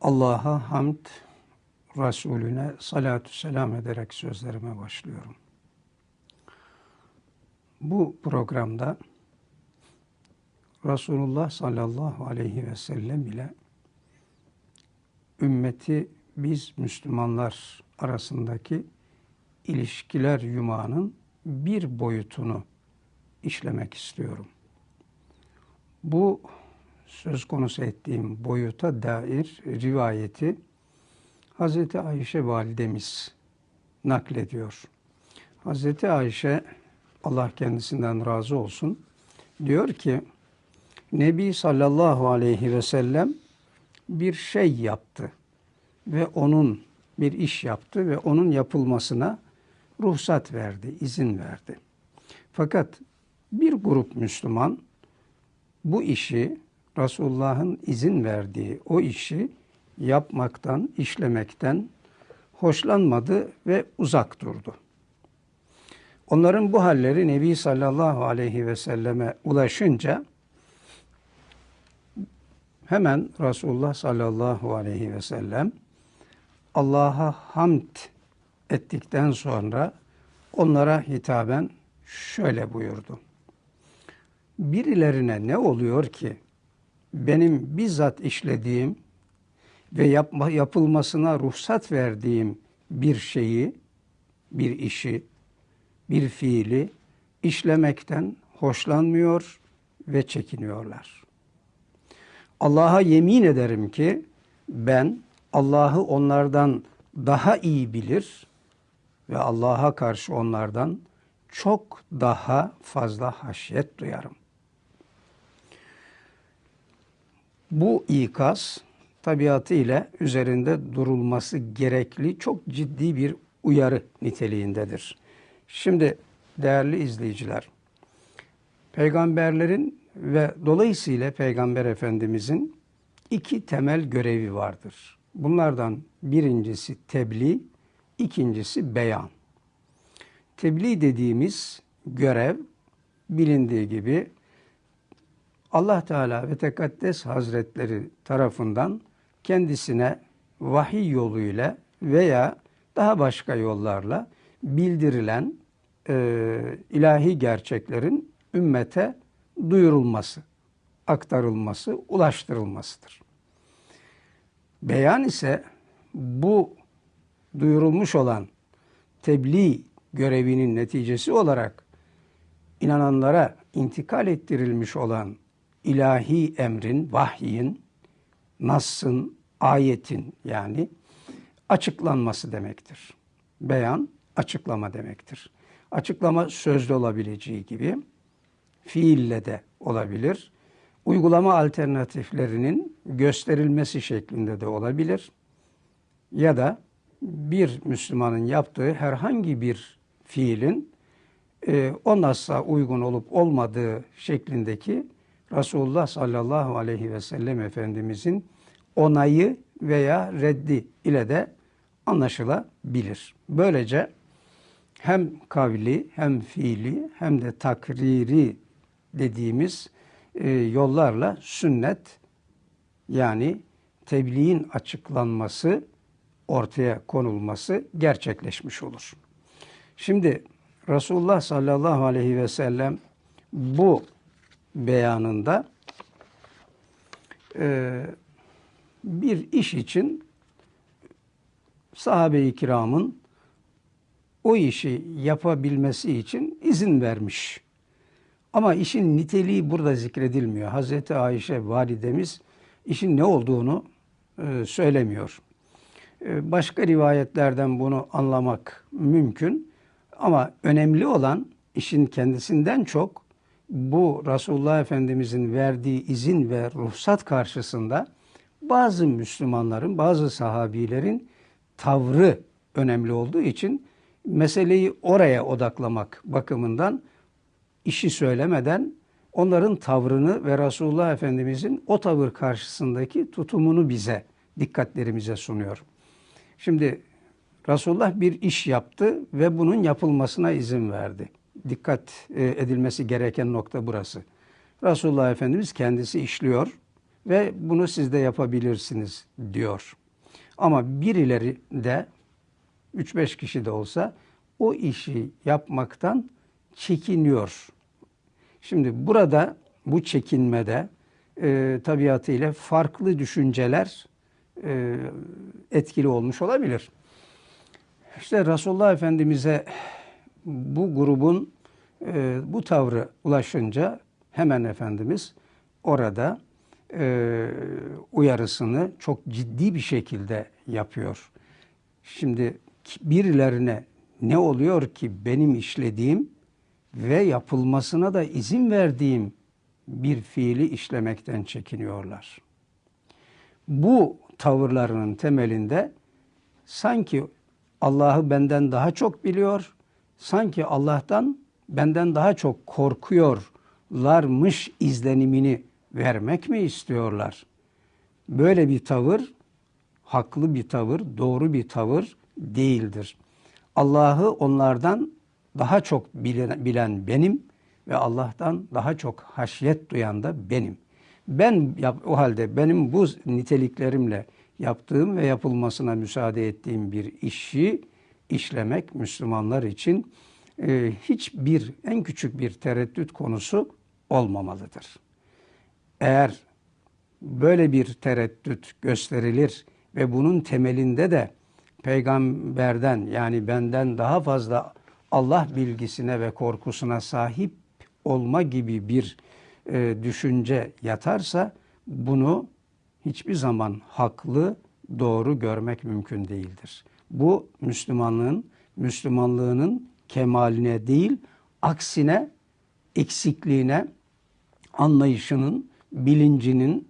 Allah'a hamd, Resulüne salatü selam ederek sözlerime başlıyorum. Bu programda Resulullah sallallahu aleyhi ve sellem ile ümmeti biz Müslümanlar arasındaki ilişkiler yumağının bir boyutunu işlemek istiyorum. Bu söz konusu ettiğim boyuta dair rivayeti Hazreti Ayşe validemiz naklediyor. Hazreti Ayşe Allah kendisinden razı olsun diyor ki Nebi sallallahu aleyhi ve sellem bir şey yaptı ve onun bir iş yaptı ve onun yapılmasına ruhsat verdi, izin verdi. Fakat bir grup Müslüman bu işi Resulullah'ın izin verdiği o işi yapmaktan, işlemekten hoşlanmadı ve uzak durdu. Onların bu halleri Nebi sallallahu aleyhi ve selleme ulaşınca hemen Resulullah sallallahu aleyhi ve sellem Allah'a hamd ettikten sonra onlara hitaben şöyle buyurdu. Birilerine ne oluyor ki benim bizzat işlediğim ve yapma, yapılmasına ruhsat verdiğim bir şeyi, bir işi, bir fiili işlemekten hoşlanmıyor ve çekiniyorlar. Allah'a yemin ederim ki ben Allah'ı onlardan daha iyi bilir ve Allah'a karşı onlardan çok daha fazla haşyet duyarım. Bu ikaz tabiatı ile üzerinde durulması gerekli çok ciddi bir uyarı niteliğindedir. Şimdi değerli izleyiciler, peygamberlerin ve dolayısıyla peygamber efendimizin iki temel görevi vardır. Bunlardan birincisi tebliğ, ikincisi beyan. Tebliğ dediğimiz görev bilindiği gibi Allah Teala ve Tekaddes Hazretleri tarafından kendisine vahiy yoluyla veya daha başka yollarla bildirilen e, ilahi gerçeklerin ümmete duyurulması, aktarılması, ulaştırılmasıdır. Beyan ise bu duyurulmuş olan tebliğ görevinin neticesi olarak inananlara intikal ettirilmiş olan ilahi emrin, vahyin, Nas'ın, ayetin yani açıklanması demektir. Beyan, açıklama demektir. Açıklama sözlü olabileceği gibi fiille de olabilir. Uygulama alternatiflerinin gösterilmesi şeklinde de olabilir. Ya da bir Müslümanın yaptığı herhangi bir fiilin e, o nas'a uygun olup olmadığı şeklindeki Resulullah sallallahu aleyhi ve sellem Efendimizin onayı veya reddi ile de anlaşılabilir. Böylece hem kavli hem fiili hem de takriri dediğimiz e, yollarla sünnet yani tebliğin açıklanması ortaya konulması gerçekleşmiş olur. Şimdi Resulullah sallallahu aleyhi ve sellem bu beyanında e, bir iş için sahabe-i kiramın o işi yapabilmesi için izin vermiş. Ama işin niteliği burada zikredilmiyor. Hazreti Ayşe validemiz işin ne olduğunu e, söylemiyor. E, başka rivayetlerden bunu anlamak mümkün. Ama önemli olan işin kendisinden çok bu Resulullah Efendimizin verdiği izin ve ruhsat karşısında bazı Müslümanların, bazı sahabilerin tavrı önemli olduğu için meseleyi oraya odaklamak bakımından işi söylemeden onların tavrını ve Resulullah Efendimizin o tavır karşısındaki tutumunu bize, dikkatlerimize sunuyor. Şimdi Resulullah bir iş yaptı ve bunun yapılmasına izin verdi dikkat e, edilmesi gereken nokta burası. Resulullah Efendimiz kendisi işliyor ve bunu siz de yapabilirsiniz diyor. Ama birileri de 3-5 kişi de olsa o işi yapmaktan çekiniyor. Şimdi burada bu çekinmede e, tabiatıyla farklı düşünceler e, etkili olmuş olabilir. İşte Resulullah Efendimiz'e bu grubun e, bu tavrı ulaşınca hemen Efendimiz orada e, uyarısını çok ciddi bir şekilde yapıyor. Şimdi birilerine ne oluyor ki benim işlediğim ve yapılmasına da izin verdiğim bir fiili işlemekten çekiniyorlar. Bu tavırlarının temelinde sanki Allah'ı benden daha çok biliyor, sanki Allah'tan benden daha çok korkuyorlarmış izlenimini vermek mi istiyorlar? Böyle bir tavır haklı bir tavır, doğru bir tavır değildir. Allah'ı onlardan daha çok bilen, benim ve Allah'tan daha çok haşyet duyan da benim. Ben o halde benim bu niteliklerimle yaptığım ve yapılmasına müsaade ettiğim bir işi işlemek Müslümanlar için e, hiçbir en küçük bir tereddüt konusu olmamalıdır. Eğer böyle bir tereddüt gösterilir ve bunun temelinde de peygamberden yani benden daha fazla Allah bilgisine ve korkusuna sahip olma gibi bir e, düşünce yatarsa bunu hiçbir zaman haklı, doğru görmek mümkün değildir. Bu Müslümanlığın, Müslümanlığının kemaline değil, aksine eksikliğine, anlayışının, bilincinin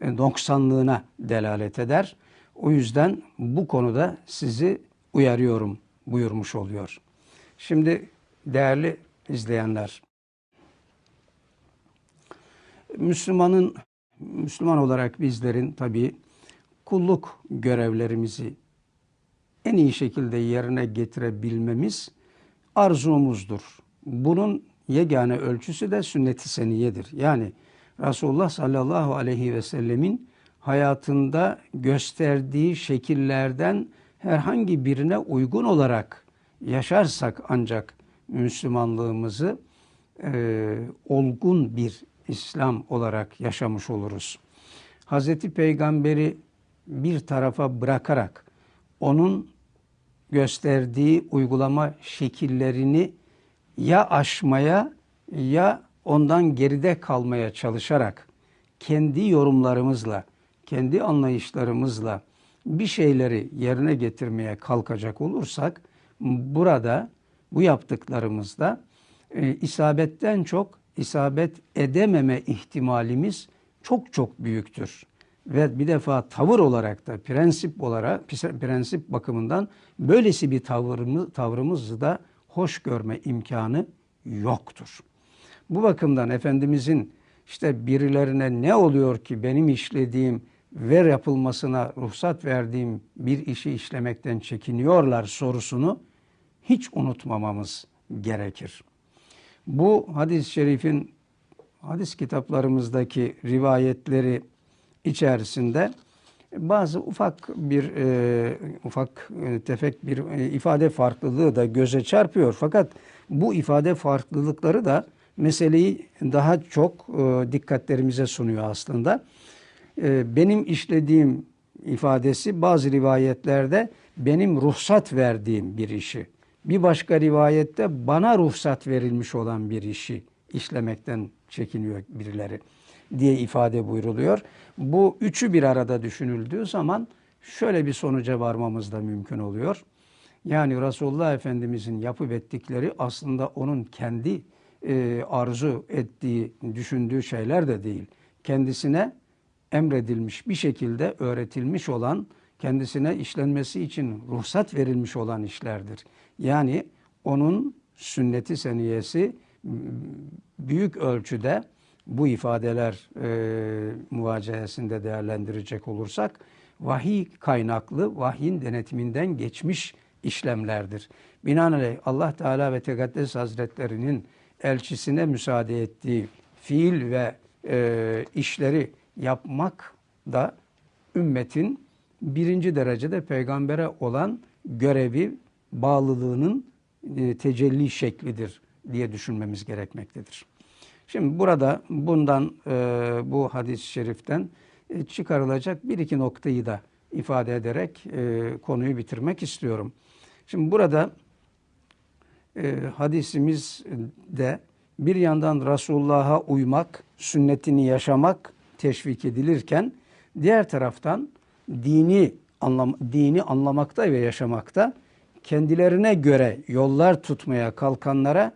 e, noksanlığına delalet eder. O yüzden bu konuda sizi uyarıyorum buyurmuş oluyor. Şimdi değerli izleyenler, Müslümanın Müslüman olarak bizlerin tabii kulluk görevlerimizi en iyi şekilde yerine getirebilmemiz arzumuzdur. Bunun yegane ölçüsü de sünnet-i seniyedir. Yani Resulullah sallallahu aleyhi ve sellemin hayatında gösterdiği şekillerden herhangi birine uygun olarak yaşarsak ancak Müslümanlığımızı e, olgun bir İslam olarak yaşamış oluruz. Hazreti Peygamber'i bir tarafa bırakarak onun gösterdiği uygulama şekillerini ya aşmaya ya ondan geride kalmaya çalışarak kendi yorumlarımızla, kendi anlayışlarımızla bir şeyleri yerine getirmeye kalkacak olursak burada bu yaptıklarımızda e, isabetten çok isabet edememe ihtimalimiz çok çok büyüktür. Ve bir defa tavır olarak da prensip olarak prensip bakımından böylesi bir tavrımız, tavrımızı da hoş görme imkanı yoktur. Bu bakımdan Efendimizin işte birilerine ne oluyor ki benim işlediğim ve yapılmasına ruhsat verdiğim bir işi işlemekten çekiniyorlar sorusunu hiç unutmamamız gerekir. Bu hadis-i şerifin hadis kitaplarımızdaki rivayetleri içerisinde bazı ufak bir e, ufak e, tefek bir e, ifade farklılığı da göze çarpıyor. Fakat bu ifade farklılıkları da meseleyi daha çok e, dikkatlerimize sunuyor aslında. E, benim işlediğim ifadesi bazı rivayetlerde benim ruhsat verdiğim bir işi. Bir başka rivayette bana ruhsat verilmiş olan bir işi işlemekten çekiniyor birileri diye ifade buyruluyor. Bu üçü bir arada düşünüldüğü zaman şöyle bir sonuca varmamız da mümkün oluyor. Yani Resulullah Efendimizin yapıp ettikleri aslında onun kendi e, arzu ettiği, düşündüğü şeyler de değil. Kendisine emredilmiş bir şekilde öğretilmiş olan, kendisine işlenmesi için ruhsat verilmiş olan işlerdir. Yani onun sünneti seniyesi büyük ölçüde bu ifadeler e, muvacehesinde değerlendirecek olursak vahiy kaynaklı, vahyin denetiminden geçmiş işlemlerdir. Binaenaleyh Allah Teala ve Tekaddes Hazretlerinin elçisine müsaade ettiği fiil ve e, işleri yapmak da ümmetin birinci derecede peygambere olan görevi, bağlılığının e, tecelli şeklidir diye düşünmemiz gerekmektedir. Şimdi burada bundan e, bu hadis-i şeriften e, çıkarılacak bir iki noktayı da ifade ederek e, konuyu bitirmek istiyorum. Şimdi burada e, hadisimizde bir yandan Resulullah'a uymak, sünnetini yaşamak teşvik edilirken diğer taraftan dini anlam dini anlamakta ve yaşamakta kendilerine göre yollar tutmaya kalkanlara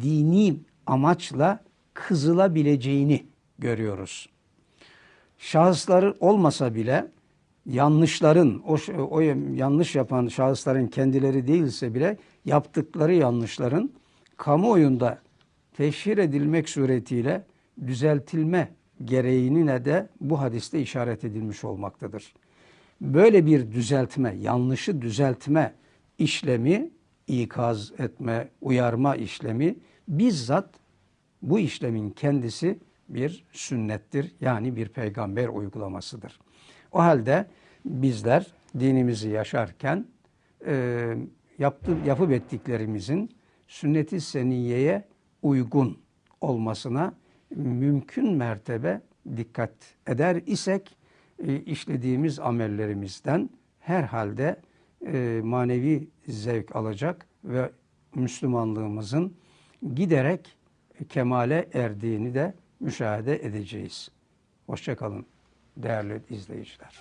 dini amaçla kızılabileceğini görüyoruz. Şahısları olmasa bile yanlışların, o, o yanlış yapan şahısların kendileri değilse bile yaptıkları yanlışların kamuoyunda teşhir edilmek suretiyle düzeltilme gereğine de bu hadiste işaret edilmiş olmaktadır. Böyle bir düzeltme, yanlışı düzeltme işlemi, ikaz etme, uyarma işlemi bizzat bu işlemin kendisi bir sünnettir. Yani bir peygamber uygulamasıdır. O halde bizler dinimizi yaşarken e, yaptı, yapıp ettiklerimizin sünnet-i seniyeye uygun olmasına mümkün mertebe dikkat eder isek e, işlediğimiz amellerimizden herhalde e, manevi zevk alacak ve Müslümanlığımızın giderek kemale erdiğini de müşahede edeceğiz. Hoşçakalın değerli izleyiciler.